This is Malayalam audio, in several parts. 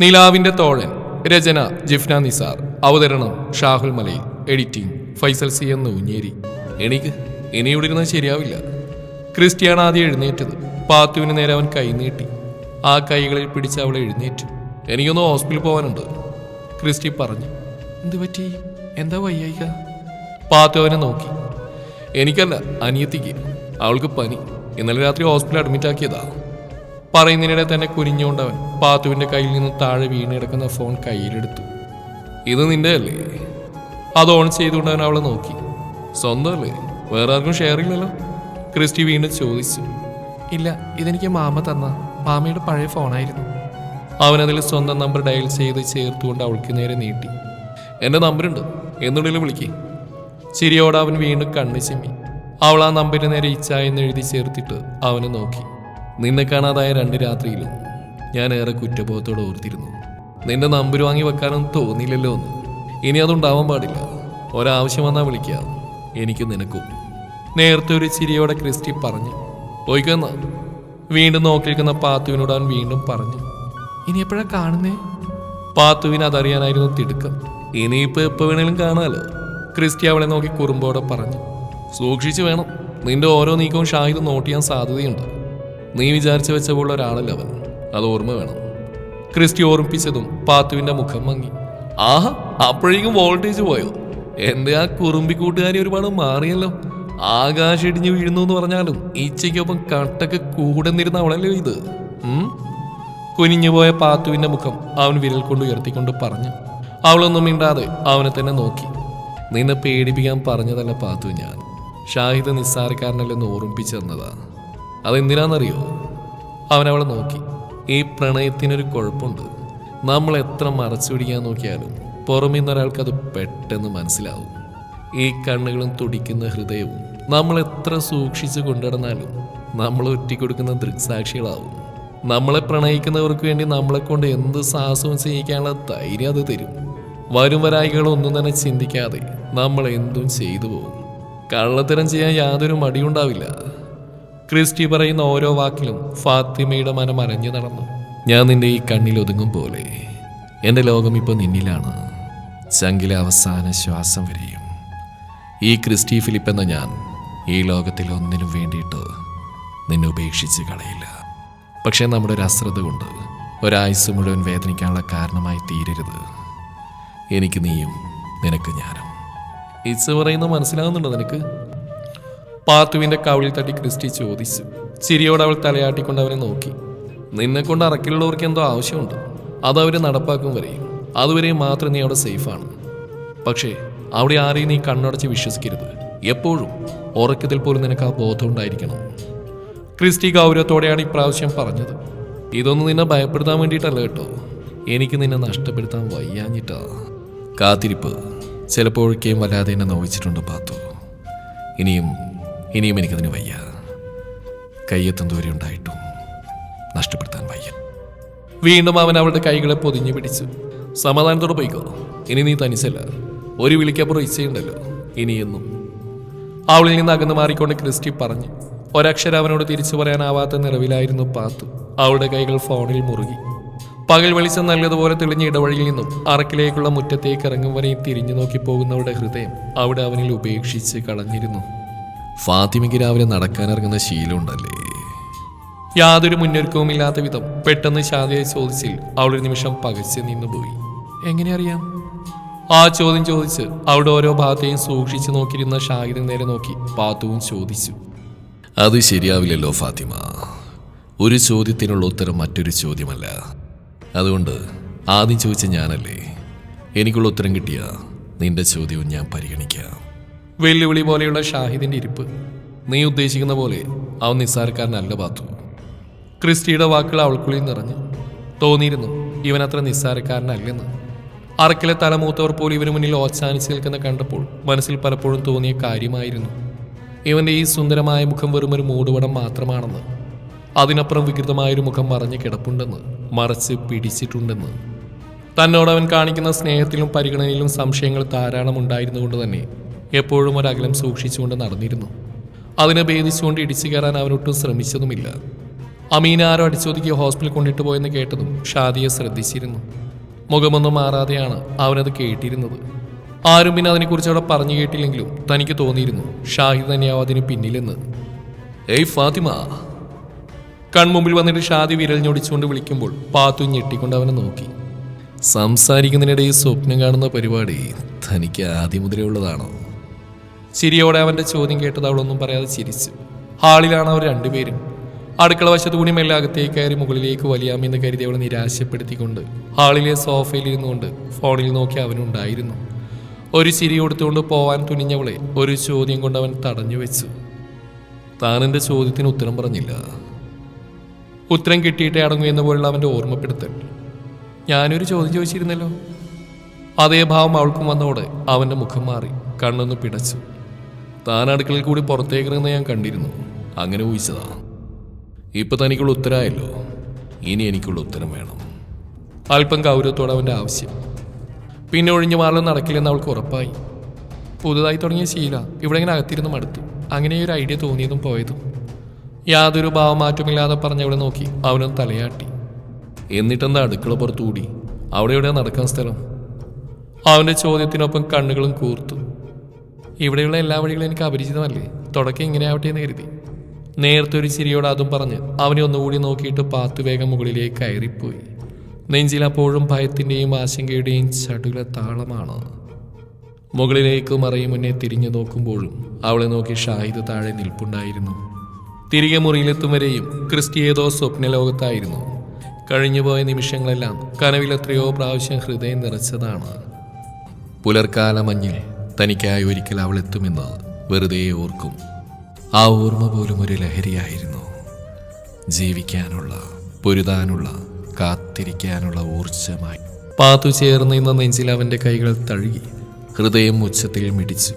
നിലാവിന്റെ തോഴൻ രചന ജിഫ്ന നിസാർ. അവതരണം ഷാഹുൽ മലയിൽ. എഡിറ്റിംഗ് ഫൈസൽ സി എന്ന് ഊഞ്ഞേരി എനിക്ക് ഇനി ഇവിടെ ഇരുന്നത് ശരിയാവില്ല. ക്രിസ്റ്റിയാണ് ആദ്യം എഴുന്നേറ്റത്. പാത്തുവിന് നേരെ അവൻ കൈ നീട്ടി. ആ കൈകളിൽ പിടിച്ച് അവളെ എഴുന്നേറ്റു. എനിക്കൊന്ന് ഹോസ്പിറ്റലിൽ പോകാനുണ്ട് ക്രിസ്റ്റി പറഞ്ഞു എന്ത് പറ്റി? എന്താ വയ്യായിക? പാത്തു അവനെ നോക്കി. എനിക്കല്ല അനിയത്തിക്ക്. അവൾക്ക് പനി. ഇന്നലെ രാത്രി ഹോസ്പിറ്റലിൽ അഡ്മിറ്റ് ആക്കിയതാ പറയുന്നതിനിടെ തന്നെ കുനിഞ്ഞുകൊണ്ടവൻ പാത്തുവിന്റെ കയ്യിൽ നിന്ന് താഴെ വീണിടക്കുന്ന ഫോൺ കയ്യിലെടുത്തു. ഇത് നിന്റെ അല്ലേ അത് ഓൺ ചെയ്തുകൊണ്ട് അവൻ അവളെ നോക്കി. സ്വന്തമല്ലേ? വേറെ ആർക്കും ഷെയർ ഇല്ലല്ലോ? ക്രിസ്റ്റി വീണ്ടും ചോദിച്ചു. ഇല്ല ഇതെനിക്ക് മാമ തന്ന. മാമയുടെ പഴയ ഫോണായിരുന്നു. അവനതിൽ സ്വന്തം നമ്പർ ഡയൽ ചെയ്ത് ചേർത്തുകൊണ്ട് അവൾക്ക് നേരെ നീട്ടി. എന്റെ നമ്പറുണ്ട്. എന്നുള്ളിൽ വിളിക്കേ. ചിരിയോടെ അവൻ വീണ്ടും കണ്ണു ചിമ്മി. അവൾ ആ നമ്പറിന് നേരെ ഇച്ഛ എന്ന് എഴുതി ചേർത്തിട്ട് അവനെ നോക്കി. നിന്നെ കാണാതായ രണ്ട് രാത്രിയിലും ഞാൻ ഏറെ കുറ്റബോധത്തോടെ ഓർത്തിരുന്നു. നിന്റെ നമ്പർ വാങ്ങി വെക്കാനൊന്നും തോന്നിയില്ലല്ലോ എന്ന്. ഇനി അതുണ്ടാവാൻ പാടില്ല. ഒരാവശ്യം വന്നാൽ വിളിക്കാം. എനിക്ക് നിനക്കും. നേരത്തെ ഒരു ചിരിയോടെ ക്രിസ്റ്റി പറഞ്ഞു. പോയിക്കുന്ന വീണ്ടും നോക്കിയിരിക്കുന്ന പാത്തുവിനോട് അവൻ വീണ്ടും പറഞ്ഞു. ഇനി എപ്പോഴാ കാണുന്നേ? പാത്തുവിന് അതറിയാനായിരുന്നു തിടുക്കം. ഇനിയിപ്പോ എപ്പോ വേണേലും കാണാലോ. ക്രിസ്റ്റി അവളെ നോക്കി കുറുമ്പോടെ പറഞ്ഞു. സൂക്ഷിച്ചു വേണം. നിന്റെ ഓരോ നീക്കവും ഷാഹിദ് നോട്ട് ചെയ്യാൻ സാധ്യതയുണ്ട്. നീ വിചാരിച്ചു വെച്ച പോലെ ഒരാളല്ല അവൻ. അത് ഓർമ്മ വേണം. ക്രിസ്റ്റി ഓർമ്മിപ്പിച്ചതും പാത്തുവിന്റെ മുഖം മങ്ങി. ആഹാ അപ്പോഴേക്കും വോൾട്ടേജ് പോയോ? എന്റെ ആ കുറുമ്പി കൂട്ടുകാരി ഒരുപാട് മാറിയല്ലോ. ആകാശം ഇടിഞ്ഞു വീഴുന്നു എന്ന് പറഞ്ഞാലും ഈച്ചയ്ക്കൊപ്പം കട്ടക്ക് കൂടെ നിരുന്ന അവളല്ലോ ഇത്? കുനിഞ്ഞുപോയ പാത്തുവിന്റെ മുഖം അവൻ വിരൽ കൊണ്ട് ഉയർത്തിക്കൊണ്ട് പറഞ്ഞു. അവളൊന്നും മിണ്ടാതെ അവനെ തന്നെ നോക്കി. നിന്നെ പേടിപ്പിക്കാൻ പറഞ്ഞതല്ല പാത്തു ഞാൻ. ഷാഹിദ് നിസ്സാരക്കാരനല്ലെന്ന് ഓർമ്മിപ്പിച്ചു തന്നതാ. അതെന്തിനാണെന്നറിയോ? അവൻ അവളെ നോക്കി. ഈ പ്രണയത്തിനൊരു കുഴപ്പമുണ്ട്. നമ്മൾ എത്ര മറച്ചു പിടിക്കാൻ നോക്കിയാലും പുറമേന്ന് ഒരാൾക്ക് അത് പെട്ടെന്ന് മനസ്സിലാവും. ഈ കണ്ണുകളും തുടിക്കുന്ന ഹൃദയവും നമ്മൾ എത്ര സൂക്ഷിച്ചു കൊണ്ടുനടന്നാലും നമ്മൾ ഒറ്റിക്കൊടുക്കുന്ന ദൃക്സാക്ഷികളാവും. നമ്മളെ പ്രണയിക്കുന്നവർക്ക് വേണ്ടി നമ്മളെ കൊണ്ട് എന്ത് സാഹസവും ചെയ്യിക്കാനുള്ള ധൈര്യം അത് തരും. വരും വരായികളൊന്നും തന്നെ ചിന്തിക്കാതെ നമ്മൾ എന്തും ചെയ്തു പോകും. കള്ളത്തരം ചെയ്യാൻ യാതൊരു മടിയുണ്ടാവില്ല. ക്രിസ്റ്റി പറയുന്ന ഓരോ വാക്കിലും ഫാത്തിമയുടെ മനം അരഞ്ഞു നടന്നു. ഞാൻ നിന്റെ ഈ കണ്ണിൽ ഒതുങ്ങും പോലെ. എന്റെ ലോകം ഇപ്പോൾ നിന്നിലാണ്. ചങ്കിലെ അവസാന ശ്വാസം വരെയും. ഈ ക്രിസ്റ്റി ഫിലിപ്പ് എന്ന ഞാൻ ഈ ലോകത്തിൽ ഒന്നിനും വേണ്ടിയിട്ട് നിന്നെ ഉപേക്ഷിച്ച് കളയില്ല. പക്ഷേ നമ്മുടെ ഒരു അശ്രദ്ധ കൊണ്ട് ഒരായുസ് മുഴുവൻ വേദനിക്കാനുള്ള കാരണമായി തീരരുത്. എനിക്ക് നീയും നിനക്ക് ഞാനും. ഇച്ച് പറയുന്നത് മനസ്സിലാകുന്നുണ്ടോ നിനക്ക്? പാത്തുവിന്റെ കവിളിൽ തട്ടി ക്രിസ്റ്റി ചോദിച്ചു. ചിരിയോടെ അവൾ തലയാട്ടിക്കൊണ്ട് അവനെ നോക്കി. നിന്നെ കൊണ്ട് അറക്കിലുള്ളവർക്ക് എന്തോ ആവശ്യമുണ്ട്. അതവർ നടപ്പാക്കും വരെയും അതുവരെയും മാത്രം നീ അവിടെ സേഫാണ് പക്ഷേ അവിടെ ആരെയും നീ കണ്ണടച്ച് വിശ്വസിക്കരുത്. എപ്പോഴും ഉറക്കത്തിൽ പോലും നിനക്ക് ആ ബോധം ഉണ്ടായിരിക്കണം. ക്രിസ്റ്റി ഗൗരവത്തോടെയാണ് ഇപ്രാവശ്യം പറഞ്ഞത്. ഇതൊന്നും നിന്നെ ഭയപ്പെടുത്താൻ വേണ്ടിയിട്ടല്ല കേട്ടോ. എനിക്ക് നിന്നെ നഷ്ടപ്പെടുത്താൻ വയ്യാഞ്ഞിട്ടാ. കാത്തിരിപ്പ്. ചിലപ്പോഴൊക്കെയും വല്ലാതെ എന്നെ നോവിച്ചിട്ടുണ്ട് പാത്തു. ഇനിയും ഇനിയും എനിക്കതിന് വയ്യ. കയ്യെത്തും ദൂരെ ഉണ്ടായിട്ടും നഷ്ടപ്പെടുത്താൻ വയ്യ. വീണ്ടും അവൻ അവളുടെ കൈകളെ പൊതിഞ്ഞു പിടിച്ചു. സമാധാനത്തോടെ പോയിക്കോ. ഇനി നീ തനിച്ചല്ല. ഒരു വിളിക്കപ്പുറം ഇച്ചയുണ്ടല്ലോ ഇനിയെന്നും. അവളിൽ നിന്ന് അകന്നു മാറിക്കൊണ്ട് ക്രിസ്റ്റി പറഞ്ഞു. ഒരക്ഷരം അവനോട് തിരിച്ചു പറയാനാവാത്ത നിറവിലായിരുന്നു പാത്തു. അവളുടെ കൈകൾ ഫോണിൽ മുറുകി. പകൽ വെളിച്ചം നല്ലതുപോലെ തെളിഞ്ഞ ഇടവഴിയിൽ നിന്നും അറക്കിലേക്കുള്ള മുറ്റത്തേക്ക് ഇറങ്ങും വരെയും തിരിഞ്ഞു നോക്കി പോകുന്നവരുടെ ഹൃദയം അവിടെ അവനിൽ ഉപേക്ഷിച്ച് കളഞ്ഞിരുന്നു. ഫാത്തിമയ്ക്ക് രാവിലെ നടക്കാനിറങ്ങുന്ന ശീലമുണ്ടല്ലേ? യാതൊരു മുന്നൊരുക്കവും ഇല്ലാത്ത വിധം പെട്ടെന്ന് ശാന്തയെ ചോദിച്ചിൽ അവളൊരു നിമിഷം പകച്ച് നിന്നുപോയി. എങ്ങനെ അറിയാം? ആ ചോദ്യം ചോദിച്ച് അവിടെ ഓരോ ഭാഗത്തെയും സൂക്ഷിച്ചു നോക്കിയിരുന്ന ഷാഹിദിന് നേരെ നോക്കി പാത്തുവും ചോദിച്ചു. അത് ശരിയാവില്ലല്ലോ ഫാത്തിമ. ഒരു ചോദ്യത്തിനുള്ള ഉത്തരം മറ്റൊരു ചോദ്യമല്ല. അതുകൊണ്ട് ആദ്യം ചോദിച്ച ഞാനല്ലേ? എനിക്കുള്ള ഉത്തരം കിട്ടിയ നിന്റെ ചോദ്യവും ഞാൻ പരിഗണിക്കാം. വെല്ലുവിളി പോലെയുള്ള ഷാഹിദിന്റെ ഇരിപ്പ്. നീ ഉദ്ദേശിക്കുന്ന പോലെ അവൻ നിസ്സാരക്കാരനല്ല പാത്തു ക്രിസ്റ്റിയുടെ വാക്കുകൾ അവൾക്കുള്ളിൽ നിറഞ്ഞു തോന്നിയിരുന്നു ഇവൻ അത്ര നിസ്സാരക്കാരനല്ലെന്ന്. അറക്കിലെ തലമൂത്തവർ പോലും ഇവന് മുന്നിൽ ഓച്ചാനിച്ച് നിൽക്കുന്ന കണ്ടപ്പോൾ മനസ്സിൽ പലപ്പോഴും തോന്നിയ കാര്യമായിരുന്നു. ഇവന്റെ ഈ സുന്ദരമായ മുഖം വെറും ഒരു മൂടുപടം മാത്രമാണെന്ന് അതിനപ്പുറം വികൃതമായൊരു മുഖം മറഞ്ഞ് കിടപ്പുണ്ടെന്ന് മറച്ച് പിടിച്ചിട്ടുണ്ടെന്ന്. തന്നോടവൻ കാണിക്കുന്ന സ്നേഹത്തിലും പരിഗണനയിലും സംശയങ്ങൾ ധാരാളം ഉണ്ടായിരുന്നുകൊണ്ട് തന്നെ എപ്പോഴും ഒരകലം സൂക്ഷിച്ചുകൊണ്ട് നടന്നിരുന്നു. അതിനെ ഭേദിച്ചുകൊണ്ട് ഇടിച്ചു കയറാൻ അവനൊട്ടും ശ്രമിച്ചതുമില്ല. അമീന ആരോ അടിച്ചൊതുക്കി ഹോസ്പിറ്റലിൽ കൊണ്ടിട്ട് പോയെന്ന് കേട്ടതും ഷാദിയെ ശ്രദ്ധിച്ചിരുന്നു. മുഖമൊന്നും മാറാതെയാണ് അവനത് കേട്ടിരുന്നത്. ആരും പിന്നെ അതിനെക്കുറിച്ച് അവിടെ പറഞ്ഞു കേട്ടില്ലെങ്കിലും തനിക്ക് തോന്നിയിരുന്നു ഷാഹിദ് തന്നെയാവും അതിന് പിന്നിലെന്ന്. ഏയ് ഫാത്തിമ. കൺമുമ്പിൽ വന്നിട്ട് ഷാദി വിരൽ ഞൊടിച്ചുകൊണ്ട് വിളിക്കുമ്പോൾ പാത്തു ഞെട്ടിക്കൊണ്ട് അവനെ നോക്കി. സംസാരിക്കുന്നതിനിടയിൽ സ്വപ്നം കാണുന്ന പരിപാടി തനിക്ക് ആദ്യം മുതലേ ഉള്ളതാണോ? ചിരിയോടെ അവന്റെ ചോദ്യം കേട്ടത് അവളൊന്നും പറയാതെ ചിരിച്ചു. ഹാളിലാണ് അവർ രണ്ടുപേരും. അടുക്കള വശത്ത് കൂടി മെല്ലെ അകത്തേക്ക് കയറി മുകളിലേക്ക് വലിയാമെന്ന് കരുതി അവളെ നിരാശപ്പെടുത്തിക്കൊണ്ട് ഹാളിലെ സോഫയിൽ ഇരുന്നുകൊണ്ട് ഫോണിൽ നോക്കി അവനുണ്ടായിരുന്നു. ഒരു ചിരി കൊടുത്തുകൊണ്ട് പോവാൻ തുനിഞ്ഞവളെ ഒരു ചോദ്യം കൊണ്ട് അവൻ തടഞ്ഞു വെച്ചു. താൻ എന്റെ ചോദ്യത്തിന് ഉത്തരം പറഞ്ഞില്ല. ഉത്തരം കിട്ടിയിട്ടേ അടങ്ങൂ എന്ന പോലുള്ള അവന്റെ ഓർമ്മപ്പെടുത്തൽ. ഞാനൊരു ചോദ്യം ചോദിച്ചിരുന്നല്ലോ. അതേ ഭാവം അവൾക്കും വന്നതോടെ അവന്റെ മുഖം മാറി കണ്ണൊന്ന് പിടച്ചു. താൻ അടുക്കളയിൽ കൂടി പുറത്തേക്ക് ഇറങ്ങുന്ന ഞാൻ കണ്ടിരുന്നു. അങ്ങനെ ഊഹിച്ചതാ. ഇപ്പൊ തനിക്കുള്ള ഉത്തരമായല്ലോ ഇനി എനിക്കുള്ള ഉത്തരം വേണം. അല്പം ഗൗരവത്തോടെ അവന്റെ ആവശ്യം. പിന്നെ ഒഴിഞ്ഞു മാറലും നടക്കില്ലെന്ന് അവൾക്ക് ഉറപ്പായി. പുതുതായി തുടങ്ങിയ ശീല ഇവിടെ ഇങ്ങനെ അകത്തിരുന്ന് മടുത്തു. അങ്ങനെ ഒരു ഐഡിയ തോന്നിയതും പോയതും. യാതൊരു ഭാവമാറ്റമില്ലാതെ പറഞ്ഞവളെ നോക്കി അവനൊന്ന് തലയാട്ടി. എന്നിട്ടെന്താ അടുക്കള പുറത്തുകൂടി അവിടെ എവിടെയാ നടക്കാൻ സ്ഥലം? അവന്റെ ചോദ്യത്തിനൊപ്പം കണ്ണുകളും കൂർത്തു. ഇവിടെയുള്ള എല്ലാ വഴികളും എനിക്ക് അപരിചിതമല്ലേ? തുടക്കം ഇങ്ങനെ ആവട്ടെ എന്ന് കരുതി. നേരത്തെ ഒരു ചിരിയോട് അതും പറഞ്ഞ് അവനെ ഒന്നുകൂടി നോക്കിയിട്ട് പാത്ത് വേഗം മുകളിലേക്ക് കയറിപ്പോയി. നെഞ്ചിൽ അപ്പോഴും ഭയത്തിന്റെയും ആശങ്കയുടെയും ചടുല താളമാണ്. മുകളിലേക്ക് മറയും മുന്നേ തിരിഞ്ഞു നോക്കുമ്പോഴും അവളെ നോക്കി ഷാഹിദ് താഴെ നിൽപ്പുണ്ടായിരുന്നു. തിരികെ മുറിയിലെത്തും വരെയും ക്രിസ്റ്റി ഏതോ സ്വപ്നലോകത്തായിരുന്നു കഴിഞ്ഞുപോയ നിമിഷങ്ങളെല്ലാം കനവിൽ എത്രയോ പ്രാവശ്യം ഹൃദയം നിറച്ചതാണ്. പുലർക്കാല മഞ്ഞിൽ തനിക്കായി ഒരിക്കൽ അവൾ എത്തുമെന്ന് വെറുതെ ഓർക്കും. ആ ഓർമ്മ പോലും ഒരു ലഹരിയായിരുന്നു. ജീവിക്കാനുള്ള പൊരുതാനുള്ള കാത്തിരിക്കാനുള്ള ഊർജമായി പാത്തു ചേർന്ന് ഇന്ന് നെഞ്ചിൽ അവന്റെ കൈകൾ തഴുകി ഹൃദയം ഉച്ചത്തിൽ മിടിച്ചു.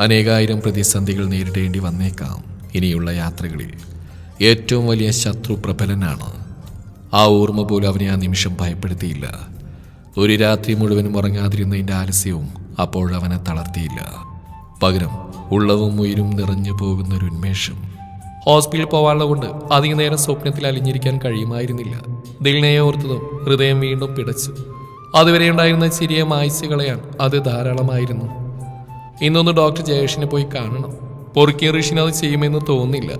അനേകായിരം പ്രതിസന്ധികൾ നേരിടേണ്ടി വന്നേക്കാം ഇനിയുള്ള യാത്രകളിൽ. ഏറ്റവും വലിയ ശത്രു പ്രബലനാണ് ആ ഓർമ്മ പോലും അവനെ ആ നിമിഷം ഭയപ്പെടുത്തിയില്ല. ഒരു രാത്രി മുഴുവനും ഉറങ്ങാതിരുന്നതിന്റെ ആലസ്യവും അപ്പോഴവനെ തളർത്തിയില്ല. പകരം ഉള്ളവും ഉയരും നിറഞ്ഞു പോകുന്ന ഒരു ഉന്മേഷം. ഹോസ്പിറ്റലിൽ പോവാനുള്ള കൊണ്ട് അധിക നേരം സ്വപ്നത്തിൽ അലിഞ്ഞിരിക്കാൻ കഴിയുമായിരുന്നില്ല. ദിൽനയെ ഓർത്തതും ഹൃദയം വീണ്ടും പിടച്ചു. അതുവരെ ഉണ്ടായിരുന്ന ചിരിയെ മായ്ച്ചു അത് ധാരാളമായിരുന്നു. ഇന്നൊന്ന് ഡോക്ടർ ജയേഷിനെ പോയി കാണണം. പൊറുക്കിയ ഋഷിന് അത് ചെയ്യുമെന്ന് തോന്നുന്നില്ല.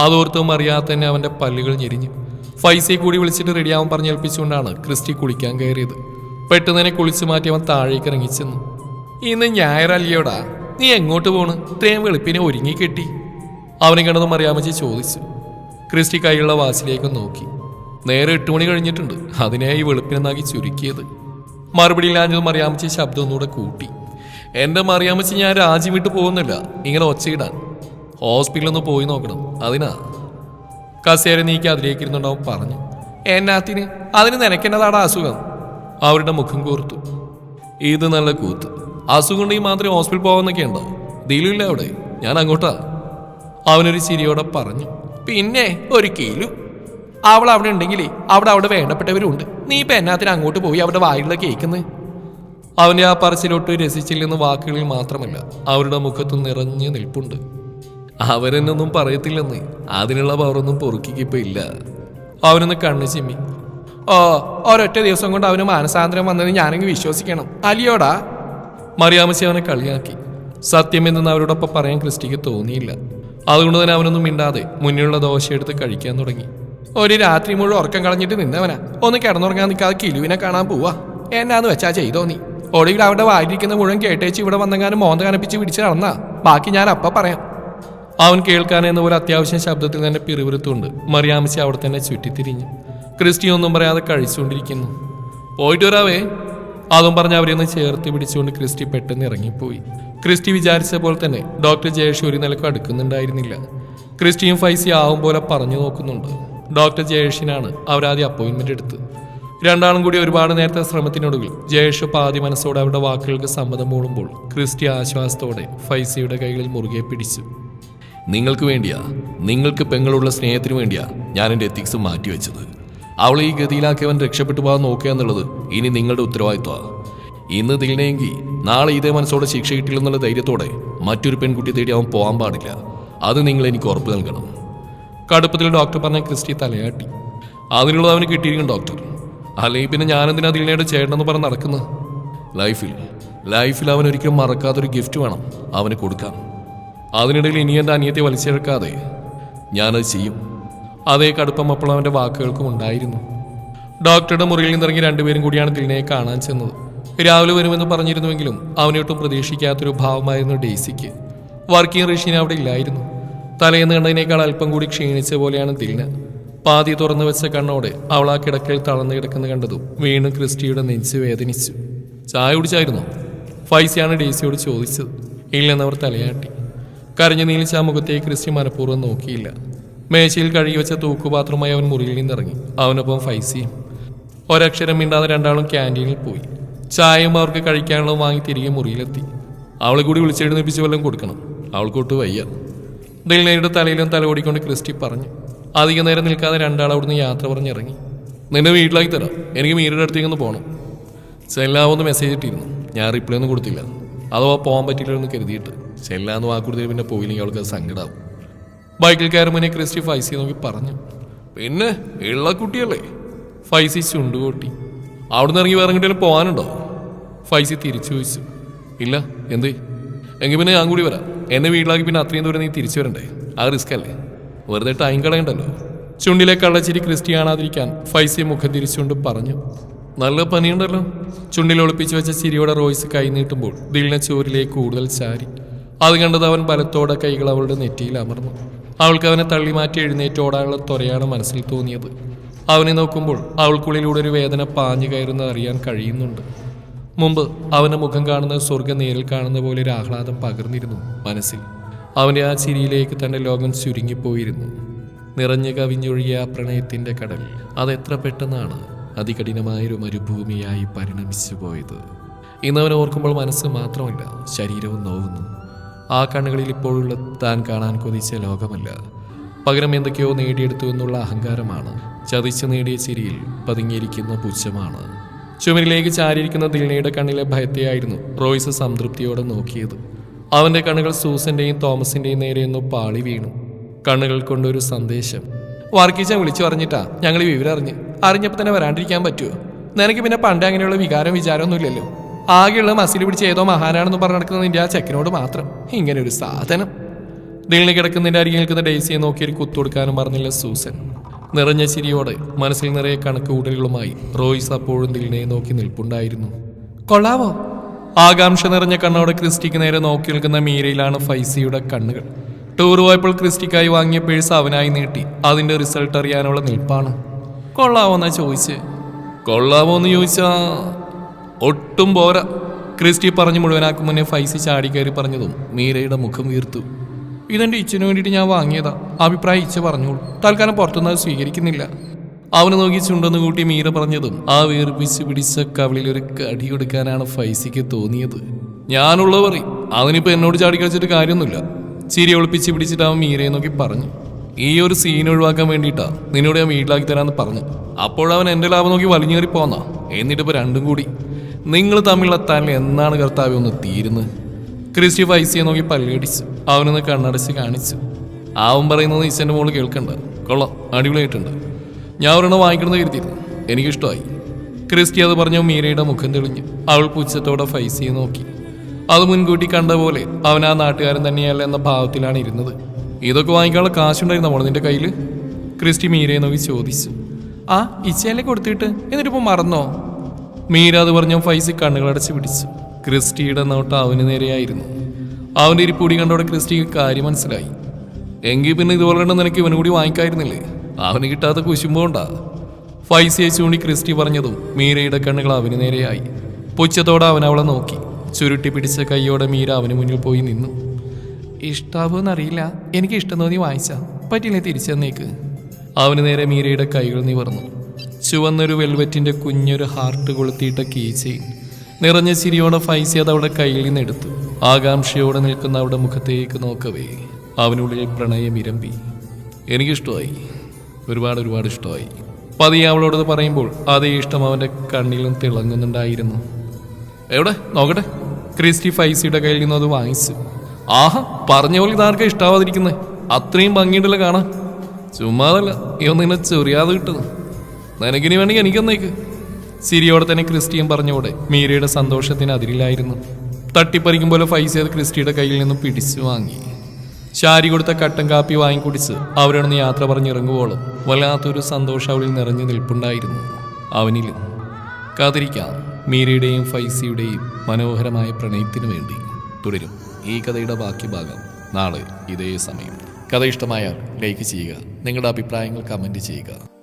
അതോർത്തും അറിയാതെ തന്നെ അവന്റെ പല്ലുകൾ ഞെരിഞ്ഞു. ഫൈസയെ കൂടി വിളിച്ചിട്ട് റെഡിയാവാൻ പറഞ്ഞേൽപ്പിച്ചുകൊണ്ടാണ് ക്രിസ്റ്റി കുളിക്കാൻ കയറിയത്. പെട്ടെന്ന് തന്നെ കുളിച്ചു മാറ്റി അവൻ താഴേക്ക് ഇറങ്ങിച്ചെന്നു ഇന്ന് ഞായറല്ലയോടാ നീ എങ്ങോട്ട് പോണ്? ഇത്രയും വെളുപ്പിനെ ഒരുങ്ങി കെട്ടി. അവനെ കണ്ടതും അറിയാമച്ചി ചോദിച്ചു. ക്രിസ്റ്റി കൈയുള്ള വാസിലേക്ക് നോക്കി. നേരെ എട്ട് മണി കഴിഞ്ഞിട്ടുണ്ട്. അതിനായി വെളുപ്പിനെന്നാക്കി ചുരുക്കിയത്. മറുപടി ഇല്ലാഞ്ഞത് മറിയാമച്ചി ശബ്ദം ഒന്നുകൂടെ കൂട്ടി. എന്റെ മറിയാമച്ചി ഞാൻ രാജ്യം വിട്ടു പോകുന്നില്ല. ഇങ്ങനെ ഒച്ചയിടാൻ. ഹോസ്പിറ്റലിൽ ഒന്ന് പോയി നോക്കണം. അതിനാ. കസേര നീക്കി അതിലേക്ക് ഇരുന്നുണ്ടാവും പറഞ്ഞു. എന്നാത്തിന്? അതിന് നിനക്കെന്നതാണ് അസുഖം? അവരുടെ മുഖം കൂർത്തു. ഇത് നല്ല കൂത്ത്. അസുഖം ഉണ്ടെങ്കിൽ മാത്രമേ ഹോസ്പിറ്റൽ പോകാന്നൊക്കെ ഉണ്ടോ? ദിലില്ല അവിടെ. ഞാൻ അങ്ങോട്ടാ. അവനൊരു ചിരിയോടെ പറഞ്ഞു. പിന്നെ ഒരു കീലു. അവൾ അവിടെ ഉണ്ടെങ്കിലേ അവിടെ അവിടെ വേണ്ടപ്പെട്ടവരുണ്ട്. നീ ഇപ്പൊ എന്നാത്തിന് അങ്ങോട്ട് പോയി അവരുടെ വായിലുള്ള കേൾക്കുന്നത് അവന്റെ ആ പറച്ചിലോട്ട് രസിച്ചില്ലെന്ന് വാക്കുകളിൽ മാത്രമല്ല അവരുടെ മുഖത്ത് നിറഞ്ഞു നിൽപ്പുണ്ട്. അവരെന്നൊന്നും പറയത്തില്ലെന്ന്. അതിനുള്ള പവറൊന്നും പൊറുക്കിക്കിപ്പോ ഇല്ല. അവനൊന്ന് കണ്ണു ചിമ്മി. ഓ ഒരൊറ്റ ദിവസം കൊണ്ട് അവന് മാനസാന്തരം വന്നത് ഞാനെങ്കിൽ വിശ്വസിക്കണം. അലിയോടാ. മറിയാമസി അവനെ കളിയാക്കി. സത്യമെന്ന് അവരോടൊപ്പം പറയാൻ ക്രിസ്റ്റിക്ക് തോന്നിയില്ല. അതുകൊണ്ട് തന്നെ അവനൊന്നും മിണ്ടാതെ മുന്നിലുള്ള ദോശ എടുത്ത് കഴിക്കാൻ തുടങ്ങി. ഒരു രാത്രി മുഴുവൻ ഉറക്കം കളഞ്ഞിട്ട് നിന്നവനാ. ഒന്ന് കിടന്നുറങ്ങാൻ നിൽക്കാതെ കിലുവിനെ കാണാൻ പോവാ. എന്നാന്ന് വെച്ചാ ചെയ്തോ നീ? ഒടുവിൽ അവിടെ വായിരിക്കുന്ന മുഴുവൻ കേട്ടേച്ച് ഇവിടെ വന്നെങ്ങാനും മോന്ത കനപ്പിച്ച് പിടിച്ച് നടന്നാ. ബാക്കി ഞാൻ അപ്പ പറയാം. അവൻ കേൾക്കാൻ എന്ന പോലെ അത്യാവശ്യം ശബ്ദത്തിൽ തന്നെ പിറുപിറുത്തുണ്ട് മറിയാമസി അവിടെ തന്നെ ചുറ്റിത്തിരിഞ്ഞു. ക്രിസ്റ്റി ഒന്നും പറയാതെ കഴിച്ചുകൊണ്ടിരിക്കുന്നു. പോയിട്ട് വരാവേ. അതും പറഞ്ഞ് അവരെ ഒന്ന് ചേർത്ത് പിടിച്ചുകൊണ്ട് ക്രിസ്റ്റി പെട്ടെന്ന് ഇറങ്ങിപ്പോയി. ക്രിസ്റ്റി വിചാരിച്ച പോലെ തന്നെ ഡോക്ടർ ജയേഷ് ഒരു നിലയ്ക്ക് അടുക്കുന്നുണ്ടായിരുന്നില്ല. ക്രിസ്റ്റിയും ഫൈസി ആവും പോലെ പറഞ്ഞു നോക്കുന്നുണ്ട്. ഡോക്ടർ ജയേഷിനാണ് അവരാദ്യം അപ്പോയിന്റ്മെന്റ് എടുത്ത്. രണ്ടാളും കൂടി ഒരുപാട് നേരത്തെ ശ്രമത്തിനൊടുവിൽ ജയേഷ് പാതി മനസ്സോടെ അവരുടെ വാക്കുകൾക്ക് സമ്മതം മൂളുമ്പോൾ ക്രിസ്റ്റി ആശ്വാസത്തോടെ ഫൈസിയുടെ കൈകളിൽ മുറുകെ പിടിച്ചു. നിങ്ങൾക്ക് വേണ്ടിയാ നിങ്ങൾക്ക് പെങ്ങളുള്ള സ്നേഹത്തിന് വേണ്ടിയാ ഞാൻ എന്റെ എത്തിക്സ് മാറ്റിവെച്ചത്. അവളെ ഈ ഗതിയിലാക്കിയവൻ രക്ഷപ്പെട്ടു പോകാൻ നോക്കുക എന്നുള്ളത് ഇനി നിങ്ങളുടെ ഉത്തരവാദിത്വമാണ് ഇന്ന് തിരിഞ്ഞെങ്കിൽ നാളെ ഇതേ മനസ്സോടെ ശിക്ഷ കിട്ടില്ലെന്നുള്ള ധൈര്യത്തോടെ മറ്റൊരു പെൺകുട്ടി തേടി അവൻ പോകാൻ പാടില്ല. അത് നിങ്ങൾ എനിക്ക് ഉറപ്പ് നൽകണം. കടുപ്പത്തിൽ ഡോക്ടർ പറഞ്ഞ ക്രിസ്റ്റി തലയാട്ടി. അതിനുള്ളത് അവന് കിട്ടിയിരിക്കും ഡോക്ടർ. അല്ലെങ്കിൽ പിന്നെ ഞാനെന്തിനാ തിരിഞ്ഞയുടെ ചേട്ടനെന്ന് പറഞ്ഞ് നടക്കുന്നത്? ലൈഫിൽ ലൈഫിൽ അവൻ ഒരിക്കലും മറക്കാത്തൊരു ഗിഫ്റ്റ് വേണം അവന് കൊടുക്കാൻ. അതിനിടയിൽ ഇനി എന്റെ അനിയത്തെ വലിച്ചെടുക്കാതെ ഞാനത് ചെയ്യും. അതേ കടുപ്പം അപ്പോൾ അവന്റെ വാക്കുകൾക്കും ഉണ്ടായിരുന്നു. ഡോക്ടറുടെ മുറിയിൽ നിന്നിറങ്ങി രണ്ടുപേരും കൂടിയാണ് ദിൽനയെ കാണാൻ ചെന്നത്. രാവിലെ വരുമെന്ന് പറഞ്ഞിരുന്നുവെങ്കിലും അവനൊട്ടും പ്രതീക്ഷിക്കാത്തൊരു ഭാവമായിരുന്നു ഡെയ്സിക്ക്. വർക്കിംഗ് റഷീൻ അവിടെ ഇല്ലായിരുന്നു. തലേന്ന് കണ്ടതിനേക്കാൾ അല്പം കൂടി ക്ഷീണിച്ച പോലെയാണ് ദിൽന. പാതി തുറന്നു വെച്ച കണ്ണോടെ അവൾ ആ കിടക്കയിൽ തളർന്നു കിടക്കുന്ന കണ്ടതും വീണ്ടും ക്രിസ്റ്റിയുടെ നെഞ്ച് വേദനിച്ചു. ചായ കുടിച്ചായിരുന്നു? ഫൈസിയാണ് ഡെയ്സിയോട് ചോദിച്ചത്. ഇല്ലെന്നവർ തലയാട്ടി. കരഞ്ഞു നീലിച്ച ആ മുഖത്തേക്ക് ക്രിസ്റ്റി മനഃപൂർവം നോക്കിയില്ല. മേശയിൽ കഴുകി വെച്ച തൂക്കുപാത്രമായി അവൻ മുറിയിൽ നിന്നിറങ്ങി. അവനൊപ്പം ഫൈസിയും ഒരക്ഷരം മിണ്ടാതെ രണ്ടാളും ക്യാന്റീനിൽ പോയി. ചായയും അവർക്ക് കഴിക്കാനുള്ളതും വാങ്ങി തിരികെ മുറിയിലെത്തി. അവളെ കൂടി വിളിച്ചെഴുന്നേപ്പിച്ച് വല്ലതും കൊടുക്കണം. അവൾക്കൊട്ട് വയ്യ. ദിൽനയുടെ തലയിലും തലഓടിക്കൊണ്ട് ക്രിസ്റ്റി പറഞ്ഞു. അധിക നേരം നിൽക്കാതെ രണ്ടാൾ അവിടുന്ന് യാത്ര പറഞ്ഞിറങ്ങി. നിന്നെ വീട്ടിലാക്കി തരാം. എനിക്ക് മീരയുടെ അടുത്തേക്കൊന്ന് പോകണം ചെല്ലാവൊന്ന് മെസ്സേജ് ഇട്ടിരുന്നു. ഞാൻ റിപ്ലൈ ഒന്നും കൊടുത്തില്ല. അഥവാ പോകാൻ പറ്റില്ലെന്ന് കരുതിയിട്ട്. ചെല്ലാന്ന് വാക്കുകൊടുത്തിട്ട് പിന്നെ പോയില്ലെങ്കിൽ അവൾക്ക് അത് സങ്കടാവും. ബൈക്കിൽ കയറി മുന്നേ ക്രിസ്റ്റി ഫൈസി നോക്കി പറഞ്ഞു. പിന്നെ ഉള്ള കുട്ടിയല്ലേ? ഫൈസി ചുണ്ടുകൂട്ടി. അവിടുന്ന് ഇറങ്ങി വേറെ എങ്ങോട്ടെങ്കിലും പോകാനുണ്ടോ ഫൈസി തിരിച്ചു ചോദിച്ചു. ഇല്ല എന്തേ? എങ്കിൽ പിന്നെ ഞാൻ കൂടി വരാം. എന്നെ വീട്ടിലാക്കി പിന്നെ അത്രയും ദൂരം നീ തിരിച്ചു വരണ്ടേ? ആ റിസ്ക് അല്ലേ? വെറുതെ ടൈം കളയണ്ടല്ലോ. ചുണ്ടിലെ കള്ളച്ചിരി ക്രിസ്റ്റി കാണാതിരിക്കാൻ ഫൈസി മുഖം തിരിച്ചുകൊണ്ട് പറഞ്ഞു. നല്ല പനിയുണ്ടല്ലോ. ചുണ്ടിൽ ഒളിപ്പിച്ചു വെച്ച ചിരിയോടെ റോയ്സ് കൈ നീട്ടുമ്പോൾ ദിലിനെ ചോരിലേക്ക് കൂടുതൽ ചാരി. അത് കണ്ടത് അവൻ ബലത്തോടെ കൈകൾ അവളുടെ നെറ്റിയിൽ അമർന്നു. അവൾക്ക് അവനെ തള്ളി മാറ്റി എഴുന്നേറ്റോടാനുള്ള ത്വരയാണ് മനസ്സിൽ തോന്നിയത്. അവനെ നോക്കുമ്പോൾ അവൾക്കുള്ളിലൂടെ ഒരു വേദന പാഞ്ഞു കയറുന്നത് അറിയാൻ കഴിയുന്നുണ്ട്. മുമ്പ് അവന്റെ മുഖം കാണുന്ന സ്വർഗം നേരിൽ കാണുന്ന പോലെ ഒരു ആഹ്ലാദം പകർന്നിരുന്നു മനസ്സിൽ. അവന്റെ ആ ചിരിയിലേക്ക് തന്റെ ലോകം ചുരുങ്ങിപ്പോയിരുന്നു. നിറഞ്ഞു കവിഞ്ഞൊഴുകിയ ആ പ്രണയത്തിന്റെ കടൽ അതെത്ര പെട്ടെന്നാണ് അതികഠിനമായൊരു മരുഭൂമിയായി പരിണമിച്ചു പോയത് ഇന്ന് അവനെ ഓർക്കുമ്പോൾ മനസ്സ് മാത്രമല്ല ശരീരവും നോവുന്നു. ആ കണ്ണുകളിൽ ഇപ്പോഴുള്ള താൻ കാണാൻ കൊതിച്ച ലോകമല്ല. പകരം എന്തൊക്കെയോ നേടിയെടുത്തു എന്നുള്ള അഹങ്കാരമാണ്. ചതിച്ചു നേടിയ ചിരിയിൽ പതുങ്ങിയിരിക്കുന്ന പുച്ഛമാണ്. ചുമരിലേക്ക് ചാരിയിരിക്കുന്ന ദിൽനയുടെ കണ്ണിലെ ഭയത്തെയായിരുന്നു റോയ്സ് സംതൃപ്തിയോടെ നോക്കിയത്. അവന്റെ കണ്ണുകൾ സൂസന്റെയും തോമസിന്റെയും നേരെയൊന്നു പാളി വീണു. കണ്ണുകൾ കൊണ്ടൊരു സന്ദേശം. വർക്കീച്ച വിളിച്ചു പറഞ്ഞിട്ടാ. ഞങ്ങൾ വിവരം അറിഞ്ഞ്. അറിഞ്ഞപ്പോൾ തന്നെ വരാണ്ടിരിക്കാൻ പറ്റുമോ നിനക്ക് പിന്നെ പണ്ട് അങ്ങനെയുള്ള വികാരം വിചാരമൊന്നുമില്ലല്ലോ. ആകെയുള്ള മസിൽ പിടിച്ച് ഏതോ മഹാനാണെന്ന് പറഞ്ഞു നടക്കുന്നതിന്റെ ആ ചെക്കനോട് മാത്രം. ഇങ്ങനെ ഒരു സാധനം. നീളി കിടക്കുന്നതിന്റെ അരികിൽ നിൽക്കുന്ന ഡേസിയെ നോക്കി ഒരു കുത്തുകൊടുക്കാനും പറഞ്ഞില്ല സൂസൻ. നിറഞ്ഞ ചിരിയോടെ മനസ്സിൽ നിറയെ കണക്ക് കൂടലുകളുമായി റോയ്സ് അപ്പോഴും ദിൽനയെ നോക്കി നിൽപ്പുണ്ടായിരുന്നു. കൊള്ളാവോ ആകാംക്ഷ നിറഞ്ഞ കണ്ണോടെ ക്രിസ്റ്റിക്ക് നേരെ നോക്കി നിൽക്കുന്ന മീരയിലാണ് ഫൈസിയുടെ കണ്ണുകൾ. ടൂർ പോയപ്പോൾ ക്രിസ്റ്റിക്കായി വാങ്ങിയ പേഴ്സ് അവനായി നീട്ടി. അതിന്റെ റിസൾട്ട് അറിയാനുള്ള നിൽപ്പാണ്. കൊള്ളാവോ എന്നാ ചോദിച്ച്. കൊള്ളാവോ എന്ന് ചോദിച്ചാ ഒട്ടും പോരാ. ക്രിസ്റ്റി പറഞ്ഞു മുഴുവനാക്കും മുന്നേ ഫൈസി ചാടിക്കയറി പറഞ്ഞതും മീരയുടെ മുഖം വീർത്തു. ഇതെന്റെ ഇച്ഛന് വേണ്ടിയിട്ട് ഞാൻ വാങ്ങിയതാ. അഭിപ്രായം ഇച്ഛ പറഞ്ഞോളൂ. തൽക്കാലം പുറത്തുനിന്ന് സ്വീകരിക്കുന്നില്ല. അവനെ നോക്കി ചുണ്ടെന്ന് കൂട്ടി മീര പറഞ്ഞതും ആ വീർപ്പിച്ച് പിടിച്ച കവിളിൽ ഒരു കടി കൊടുക്കാനാണ് ഫൈസിക്ക് തോന്നിയത്. ഞാനുള്ള പറയും അവനിപ്പോ എന്നോട് ചാടി കളിച്ചിട്ട് കാര്യമൊന്നുമില്ല. ചിരി ഒളിപ്പിച്ച് പിടിച്ചിട്ട് അവൻ മീരയെ നോക്കി പറഞ്ഞു ഈ ഒരു സീൻ ഒഴിവാക്കാൻ വേണ്ടിയിട്ടാ നിന്നോട് ഞാൻ വീട്ടിലാക്കി തരാന്ന് പറഞ്ഞു. അപ്പോഴവൻ എന്റെ ലാഭം നോക്കി വലിഞ്ഞേറി പോന്നാ. എന്നിട്ടിപ്പോ രണ്ടും കൂടി. നിങ്ങൾ തമ്മിലുള്ള തല്ല എന്നാണ് കർത്താവ് ഒന്ന് തീരുന്നത് ക്രിസ്റ്റി വൈസിയെ നോക്കി പല്ലടിച്ചു അവനൊന്ന് കണ്ണടച്ച് കാണിച്ചു. അവൻ പറയുന്നത് ഈശന്റെ മോൾ കേൾക്കണ്ട. കൊള്ളാം അടിപൊളിയായിട്ടുണ്ട്. ഞാൻ ഒരെണ്ണം വാങ്ങിക്കണമെന്ന് കരുതിയിരുന്നു. എനിക്കിഷ്ടമായി. ക്രിസ്റ്റി അത് പറഞ്ഞ മീരയുടെ മുഖം തെളിഞ്ഞു അവൾ പുച്ഛത്തോടെ ഫൈസിയെ നോക്കി. അത് മുൻകൂട്ടി കണ്ട പോലെ അവൻ ആ നാട്ടുകാരൻ തന്നെയല്ല എന്ന ഭാവത്തിലാണ് ഇരുന്നത്. ഇതൊക്കെ വാങ്ങിക്കാനുള്ള കാശുണ്ടായിരുന്നു മോളെ നിന്റെ കയ്യിൽ ക്രിസ്റ്റി മീരയെ നോക്കി ചോദിച്ചു ആ ഇച്ചയല്ലേ കൊടുത്തിട്ട്? എന്നിട്ടിപ്പോൾ മറന്നോ? മീര അത് പറഞ്ഞ ഫൈസി കണ്ണുകളടച്ച് പിടിച്ചു. ക്രിസ്റ്റിയുടെ നോട്ട് അവന് നേരെയായിരുന്നു. അവന്റെ ഇരിപ്പൂടി കണ്ടോടെ ക്രിസ്റ്റിക്ക് കാര്യം മനസ്സിലായി. എങ്കിൽ പിന്നെ ഇതുപോലെ നിനക്ക് ഇവന് കൂടി വാങ്ങിക്കായിരുന്നില്ലേ? അവന് കിട്ടാത്ത കുശുമ്പോണ്ടാ ഫൈസിയെ ചൂണ്ടി ക്രിസ്റ്റി പറഞ്ഞതും മീരയുടെ കണ്ണുകൾ അവന് നേരെയായി. പുച്ഛത്തോടെ അവൻ അവളെ നോക്കി. ചുരുട്ടി പിടിച്ച കൈയോടെ മീര അവന് മുന്നിൽ പോയി നിന്നു. ഇഷ്ടാവോന്നറിയില്ല എനിക്ക് ഇഷ്ടം തോന്നി വാങ്ങിച്ച. പറ്റില്ലേ തിരിച്ചു തന്നേക്ക്? അവന് നേരെ മീരയുടെ കൈകൾ നിവർന്നു. ചുവന്നൊരു വെൽവെറ്റിന്റെ കുഞ്ഞൊരു ഹാർട്ട് കൊളുത്തിയിട്ട കീ ചെയിൻ നിറഞ്ഞ ചിരിയോടെ ഫൈസി അത് അവിടെ കയ്യിൽ നിന്ന് എടുത്തു. ആകാംക്ഷയോടെ നിൽക്കുന്ന അവിടെ മുഖത്തേക്ക് നോക്കവേ അവനുള്ളിൽ പ്രണയം ഇരമ്പി. എനിക്കിഷ്ടമായി. ഒരുപാട് ഒരുപാട് ഇഷ്ടമായി. പതിയെ അവളോടത് പറയുമ്പോൾ അതേ ഇഷ്ടം അവന്റെ കണ്ണിലും തിളങ്ങുന്നുണ്ടായിരുന്നു. എവിടെ? നോക്കട്ടെ. ക്രിസ്റ്റി ഫൈസിയുടെ കയ്യിൽ നിന്ന് അത് വാങ്ങിച്ചു. ആഹാ പറഞ്ഞ പോലെ ഇതാർക്കാ ഇഷ്ടാവാതിരിക്കുന്നത് അത്രയും ഭംഗിയുണ്ടല്ലോ കാണാൻ. ചുമ്മാതല്ല ഇവ നിന്നെ ചെറിയാതെ കിട്ടുന്നു. നിനക്കിനി വേണമെങ്കിൽ എനിക്കൊന്നേക്ക്. സിരിയോടെ തന്നെ ക്രിസ്റ്റിയൻ പറഞ്ഞോടെ മീരയുടെ സന്തോഷത്തിന് അതിരിലായിരുന്നു. തട്ടിപ്പറിക്കും പോലെ ഫൈസ് ചെയ്ത് ക്രിസ്റ്റിയുടെ കയ്യിൽ നിന്ന് പിടിച്ചു വാങ്ങി. ശാരി കൊടുത്ത കട്ടൻ കാപ്പി വാങ്ങിക്കുടിച്ച് അവരോടൊന്ന് യാത്ര പറഞ്ഞിറങ്ങുവോളും വല്ലാത്തൊരു സന്തോഷം അവളിൽ നിറഞ്ഞു നിൽപ്പുണ്ടായിരുന്നു. അവനിലും കാതിരിക്കാം മീരയുടെയും ഫൈസിയുടെയും മനോഹരമായ പ്രണയത്തിനു വേണ്ടി. തുടരും. ഈ കഥയുടെ ബാക്കി ഭാഗം നാളെ ഇതേ സമയം. കഥ ഇഷ്ടമായാൽ ലൈക്ക് ചെയ്യുക. നിങ്ങളുടെ അഭിപ്രായങ്ങൾ കമന്റ് ചെയ്യുക.